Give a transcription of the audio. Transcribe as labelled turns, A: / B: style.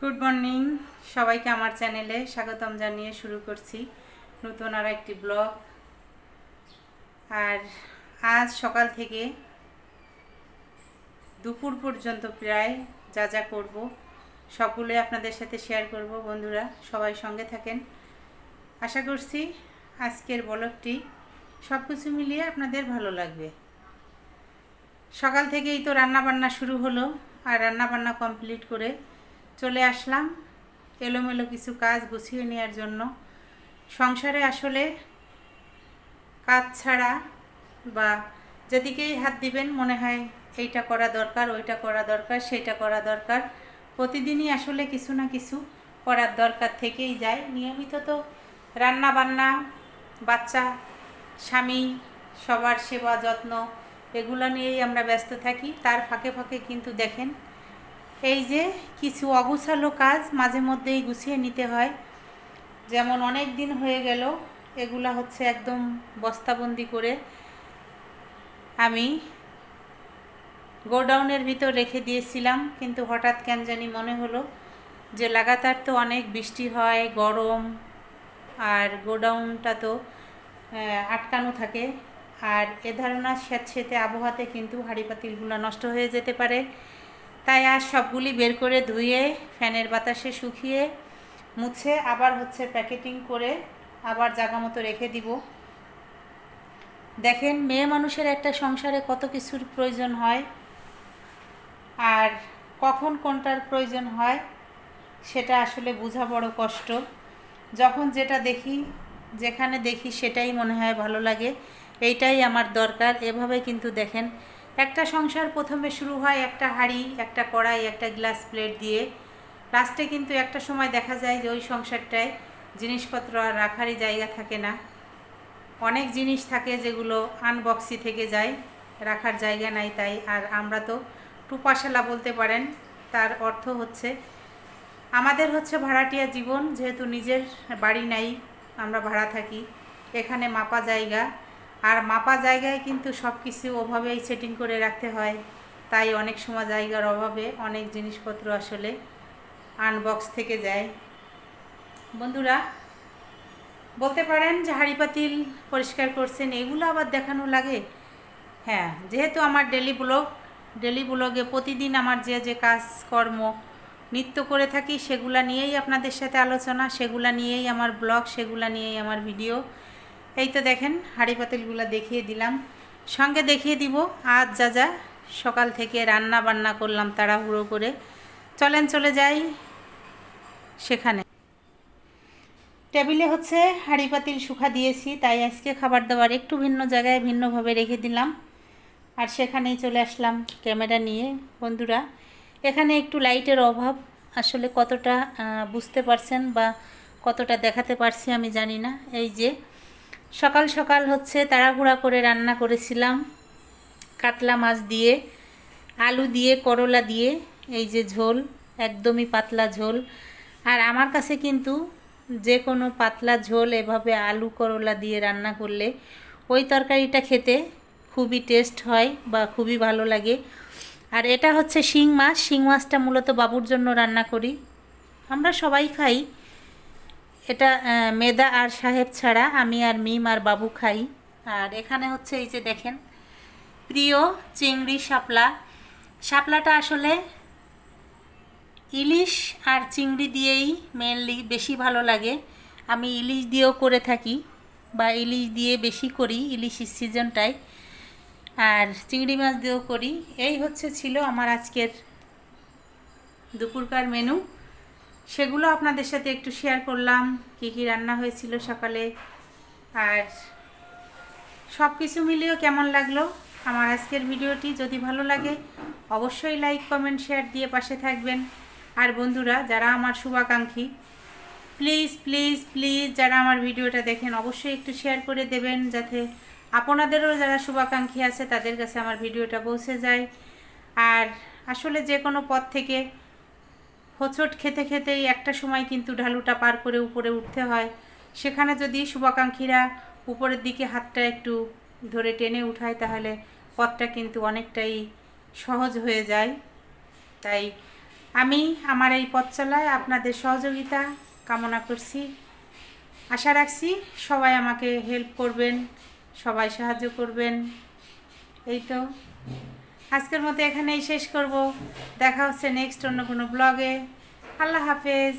A: Good morning সবাইকে আমার চ্যানেলে স্বাগতম জানিয়ে শুরু করছি নতুন আর একটি ব্লগ আর আজ সকাল থেকে দুপুর পর্যন্ত প্রায় যা যা করব, সবগুলোই আপনাদের সাথে শেয়ার করব বন্ধুরা, সবাই সঙ্গে থাকেন। আশা করছি আজকের ব্লগটি সব কিছু মিলিয়ে আপনাদের ভালো লাগবে। সকাল থেকেই তো রান্না বান্না শুরু হলো, আর রান্না বান্না কমপ্লিট করে চলে আসলাম, এলোমেলো কিছু কাজ গুছিয়ে নেওয়ার জন্য। সংসারে আসলে কাজ ছাড়া বা যেদিকেই হাত দিবেন মনে হয় এইটা করা দরকার, ওইটা করা দরকার, সেটা করা দরকার। প্রতিদিনই আসলে কিছু না কিছু করার দরকার থেকেই যায়। নিয়মিত তো রান্না বান্না বাচ্চা, স্বামী, সবার সেবা, যত্ন, এগুলো নিয়েই আমরা ব্যস্ত থাকি। তার ফাঁকে ফাঁকে কিন্তু দেখেন এই যে কিছু অগুছালো কাজ মাঝে মধ্যেই গুছিয়ে নিতে হয়। যেমন অনেক দিন হয়ে গেল, এগুলা হচ্ছে একদম বস্তাবন্দি করে আমি গোডাউনের ভিতর রেখে দিয়েছিলাম, কিন্তু হঠাৎ কেন জানি মনে হলো যে লাগাতার তো অনেক বৃষ্টি হয়, গরম, আর গোডাউনটা তো আটকানো থাকে। আর এ ধারণা স্যাঁতসেঁতে আবহাওয়াতে কিন্তু হাঁড়ি পাতিলগুলো নষ্ট হয়ে যেতে পারে। তাই আর সবগুলি বের করে ধুয়ে, ফ্যানের বাতাসে শুকিয়ে মুছে আবার হচ্ছে প্যাকেটিং করে আবার জায়গা মতো রেখে দিব। দেখেন, মেয়ে মানুষের একটা সংসারে কত কিছুর প্রয়োজন হয় আর কখন কোনটার প্রয়োজন হয় সেটা আসলে বোঝা বড় কষ্ট। যখন যেটা দেখি, যেখানে দেখি সেটাই মনে হয় ভালো লাগে। এইটাই আমার দরকার। এভাবে কিন্তু দেখেন একটা সংসার প্রথমে শুরু হয় একটা হাঁড়ি, একটা কড়াই, একটা গ্লাস প্লেট দিয়ে। লাস্টে কিন্তু একটা সময় দেখা যায় যে ওই সংসারটায় জিনিসপত্র আর রাখারই জায়গা থাকে না। অনেক জিনিস থাকে যেগুলো আনবক্সি থেকে যায়, রাখার জায়গা নাই তাই। আর আমরা তো টুপাশালা বলতে পারেন, তার অর্থ হচ্ছে আমাদের হচ্ছে ভাড়াটিয়া জীবন, যেহেতু নিজের বাড়ি নাই, আমরা ভাড়া থাকি। এখানে মাপা জায়গা আর মাপা জায়গায় কিন্তু সব কিছু ওভাবেই সেটিং করে রাখতে হয়। তাই অনেক সময় জায়গার অভাবে অনেক জিনিসপত্র আসলে আনবক্স থেকে যায়। বন্ধুরা, বলতে পারেন যে হাঁড়ি পাতিল পরিষ্কার করছেন, এগুলো আবার দেখানো লাগে? হ্যাঁ যেহেতু আমার ডেলি ব্লগ ডেলি ব্লগে প্রতিদিন আমার যে যে কাজকর্ম নিত্য করে থাকি, সেগুলা নিয়েই আপনাদের সাথে আলোচনা, সেগুলা নিয়েই আমার ব্লগ সেগুলা নিয়েই আমার ভিডিও এই তো দেখেন, হাঁড়ি পাতিলগুলো দেখিয়ে দিলাম। সঙ্গে দেখিয়ে দিব, আজ যা যা সকাল থেকে রান্না বান্না করলাম তাড়াহুড়ো করে। চলেন, চলে যাই সেখানে। টেবিলে হচ্ছে হাঁড়ি পাতিল শুকা দিয়েছি, তাই আজকে খাবার দাবার একটু ভিন্ন জায়গায় ভিন্নভাবে রেখে দিলাম। আর সেখানেই চলে আসলাম ক্যামেরা নিয়ে। বন্ধুরা, এখানে একটু লাইটের অভাব, আসলে কতটা বুঝতে পারছেন বা কতটা দেখাতে পারছি আমি জানি না। এই যে সকাল সকাল হচ্ছে তাড়াহুড়া করে রান্না করেছিলাম। কাতলা মাছ দিয়ে, আলু দিয়ে, করলা দিয়ে, এই যে ঝোল, একদমই পাতলা ঝোল। আর আমার কাছে কিন্তু যে কোনো পাতলা ঝোল এভাবে আলু, করলা দিয়ে রান্না করলে ওই তরকারিটা খেতে খুবই টেস্ট হয় বা খুবই ভালো লাগে। আর এটা হচ্ছে শিং মাছ। শিং মাছটা মূলত বাবুর জন্য রান্না করি। আমরা সবাই খাই। এটা মেদা আর সাহেব ছাড়া আমি আর মিম আর বাবু খাই। আর এখানে হচ্ছে এই যে দেখেন, প্রিয় চিংড়ি শাপলা। শাপলাটা আসলে ইলিশ আর চিংড়ি দিয়েই মেনলি বেশি ভালো লাগে। আমি ইলিশ দিয়েও করে থাকি বা ইলিশ দিয়ে বেশি করি ইলিশের সিজনটায়। আর চিংড়ি মাছ দিয়েও করি। এই হচ্ছে ছিল আমার আজকের দুপুরকার মেনু সেগুলো আপনাদের সাথে একটু শেয়ার করলাম, কী কী রান্না হয়েছিল সকালে। আর সব কিছু মিলিয়েও কেমন লাগল আমার আজকের ভিডিওটি? যদি ভালো লাগে, অবশ্যই লাইক কমেন্ট শেয়ার দিয়ে পাশে থাকবেন। আর বন্ধুরা, যারা আমার শুভাকাঙ্ক্ষী প্লিজ প্লিজ প্লিজ যারা আমার ভিডিওটা দেখেন, অবশ্যই একটু শেয়ার করে দেবেন যাতে আপনাদেরও যারা শুভাকাঙ্ক্ষী আছে, তাদের কাছে আমার ভিডিওটা পৌঁছে যায়। আর আসলে যে কোনো পথ থেকে হোঁচট খেতে খেতেই একটা সময় কিন্তু ঢালুটা পার করে উপরে উঠতে হয়। সেখানে যদি শুভাকাঙ্ক্ষীরা উপরের দিকে হাতটা একটু ধরে টেনে উঠায়, তাহলে পথটা কিন্তু অনেকটাই সহজ হয়ে যায়। তাই আমি আমার এই পথ চলায় আপনাদের সহযোগিতা কামনা করছি। আশা রাখছি সবাই আমাকে হেল্প করবেন, সবাই সাহায্য করবেন। এই তো। আজকের মতো এখানেই শেষ করব। দেখা হচ্ছে নেক্সট অন্য কোনো ব্লগে আল্লাহ হাফেজ।